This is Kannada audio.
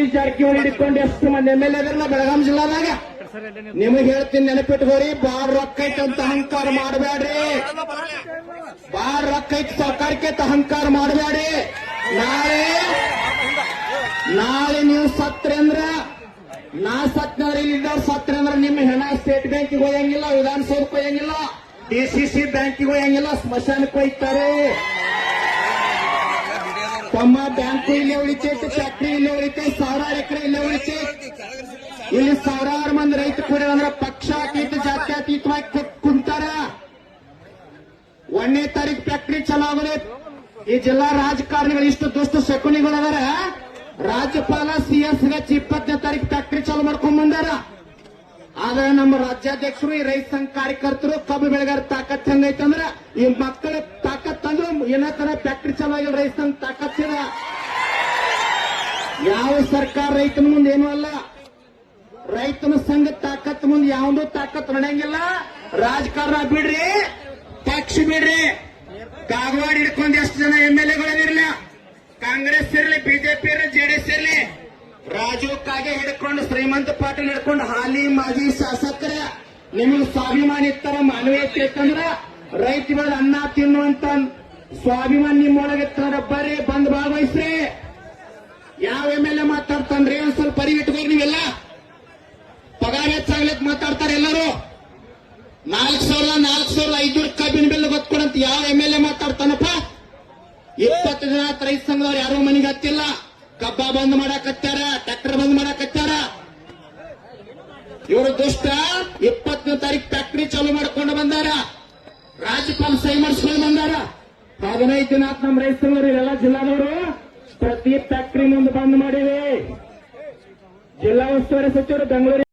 ಸತೀಶ್ ಜಾರಕಿಹೊಳಿ ಹಿಡ್ಕೊಂಡು ಎಷ್ಟು ಮಂದಿ ಎಂ ಎಲ್ ಎದ್ರಲ್ಲ ಬೆಳಗಾಂ ಜಿಲ್ಲಾದಾಗ? ನಿಮಗೆ ಹೇಳ್ತೀನಿ, ನೆನಪಿಟ್ಕೋರಿ ಬಾಳ ರೊಕ್ಕ ಐತೆ ಅಂತ ಅಹಂಕಾರ ಮಾಡಬೇಡ್ರಿ. ಬಾಳ ರೊಕ್ಕ ಐತೆ ಸರ್ಕಾರಕ್ಕೆ ಅಂತ ಅಹಂಕಾರ ಮಾಡಬೇಡಿ ನಾಳೆ ನಾಳೆ ನೀವು ಸತ್ರಿ ಅಂದ್ರ, ನಾ ಸತ್ನವ್ರ ಇಲ್ಲಿದ್ದವ್ರು ಸತ್ರಿ ಅಂದ್ರೆ ನಿಮ್ಮ ಹೆಣ ಸ್ಟೇಟ್ ಬ್ಯಾಂಕಿಗೆ ಹೋಯಂಗಿಲ್ಲ, ವಿಧಾನಸೌಧಕ್ಕೆ ಹೋಯಂಗಿಲ್ಲ ಡಿಸಿಸಿ ಬ್ಯಾಂಕಿಗೆ ಹೋಯಂಗಿಲ್ಲ, ಸ್ಮಶಾನಕ್ಕೆ ಹೋಯ್ತಾರೆ ತಮ್ಮ ಬ್ಯಾಂಕು ಇಲ್ಲಿ ಉಳಿತೈತಿ ಫ್ಯಾಕ್ಟ್ರಿ ಇಲ್ಲಿ ಉಳಿತೈತಿ ಸಾವಿರಾರು ಎಕರೆ ಇಲ್ಲೇ ಉಳಿತೈತಿ ಇಲ್ಲಿ ಸಾವಿರಾರು ಮಂದಿ ರೈತ ಕೂಡ ಅಂದ್ರೆ ಪಕ್ಷಾತೀತ ಜಾತ್ಯತೀತವಾಗಿ ಅತೀತವಾಗಿ ಕುಂತಾರ. ಒಂದನೇ ತಾರೀಕು ಫ್ಯಾಕ್ಟ್ರಿ ಚಲೋ ಈ ಜಿಲ್ಲಾ ರಾಜಕಾರಣಿಗಳು ಇಷ್ಟು ದುಷ್ಟ ಶಕುನಿಗಳು ಅದಾರ. ರಾಜ್ಯಪಾಲ ಸಿಎಸ್ ಎಚ್ ಇಪ್ಪತ್ತನೇ ತಾರೀಕು ಫ್ಯಾಕ್ಟ್ರಿ ಚಾಲು ಮಾಡ್ಕೊಂಡ್ ಬಂದಾರ. ಆದ್ರೆ ನಮ್ಮ ರಾಜ್ಯಾಧ್ಯಕ್ಷರು, ಈ ರೈತ ಸಂಘ ಕಾರ್ಯಕರ್ತರು ಕಬ್ಬು ಬೆಳೆಗಾರ ತಾಕತ್ ಹೆಂಗೈತಂದ್ರ ಈ ಮಕ್ಕಳ ತಾಕತ್ ತಂದ್ರು ಏನೋ ತರ ಫ್ಯಾಕ್ಟ್ರಿ ಚಾಲು ಆಗಿಲ್ಲ ರೈತ ಸಂಘ ತಾಕತ್ ಯಾವ ಸರ್ಕಾರ ರೈತನ ಮುಂದೆ ಏನೂ ಅಲ್ಲ. ರೈತನ ಸಂಘ ತಾಕತ್ ಮುಂದೆ ಯಾವ್ದು ತಾಕತ್ ನಡೆಯಂಗಿಲ್ಲ. ರಾಜಕಾರಣ ಬಿಡ್ರಿ, ಪಕ್ಷ ಬಿಡ್ರಿ. ಕಾಗವಾಡ ಹಿಡ್ಕೊಂಡು ಎಷ್ಟು ಜನ ಎಂ ಎಲ್ ಕಾಂಗ್ರೆಸ್ ಇರಲಿ, ಬಿಜೆಪಿ ಇರಲಿ ಜೆಡಿಎಸ್ ಇರಲಿ. ರಾಜು ಕಾಗೆ ಹಿಡ್ಕೊಂಡು ಶ್ರೀಮಂತ ಪಾಟೀಲ್ ಹಿಡ್ಕೊಂಡು ಹಾಲಿ, ಮಾಜಿ ಶಾಸಕರ. ನಿಮಗೆ ಸ್ವಾಭಿಮಾನಿ ಇತ್ತರ ಮಾನವೀಯತೆ ಇತ್ತಂದ್ರ ರೈತ ಅನ್ನ ತಿನ್ನುವಂತ ಸ್ವಾಭಿಮಾನ ನಿಮ್ಮೊಳಗೆ ಬರ್ರಿ, ಬಂದ್ ಭಾಗವಹಿಸ್ರಿ ಯಾವ ಎಂ ಎಲ್ ಎ ಮಾತಾಡ್ತಾನ್ರಿ ಒಂದ್ ಸ್ವಲ್ಪ ಪರಿ ಇಟ್ಕೋರಿ ನೀವೆಲ್ಲ. ಪಗಾರ ಹೆಚ್ಚಾಗ್ಲಿಕ್ಕೆ ಮಾತಾಡ್ತಾರೆ ಎಲ್ಲರೂ. ನಾಲ್ಕು ಸಾವಿರ, ನಾಲ್ಕು ಸಾವಿರದ ಐನೂರು ಕಬ್ಬಿನ ಬಿಲ್ ಗೊತ್ಕೊಡಂತ ಯಾವ ಎಂ ಎಲ್ ಎ ಮಾತಾಡ್ತಾನಪ್ಪ? ಇಪ್ಪತ್ತು ಜನ ರೈತ ಸಂಘದವ್ರು ಯಾರು ಮನೆಗೆ ಹತ್ತಿಲ್ಲ. ಕಬ್ಬ ಬಂದ್ ಮಾಡಾಕತ್ತಾರ ಟ್ರ್ಯಾಕ್ಟರ್ ಬಂದ್ ಮಾಡಾಕತ್ತಾರ ಇವರು ದುಷ್ಟ. ಇಪ್ಪತ್ತನೇ ತಾರೀಕು ಫ್ಯಾಕ್ಟರಿ ಚಾಲೂ ಮಾಡ್ಕೊಂಡು ಬಂದಾರ. ರಾಜ್ಯಪಾಲ ಸಹಿ ಮಾಡಿಸ್ಕೊಂಡು ಬಂದಾರ. ಹದಿನೈದು ದಿನ ಆತ್ ನಮ್ಮ ರೈತರು ಎಲ್ಲ ಜಿಲ್ಲಾದವರು. ಪ್ರತಿ ಫ್ಯಾಕ್ಟ್ರಿ ಮುಂದೆ ಬಂದ್ ಮಾಡಿವೆ. ಜಿಲ್ಲಾ ಉಸ್ತುವಾರಿ ಸಚಿವರು ಬೆಂಗಳೂರು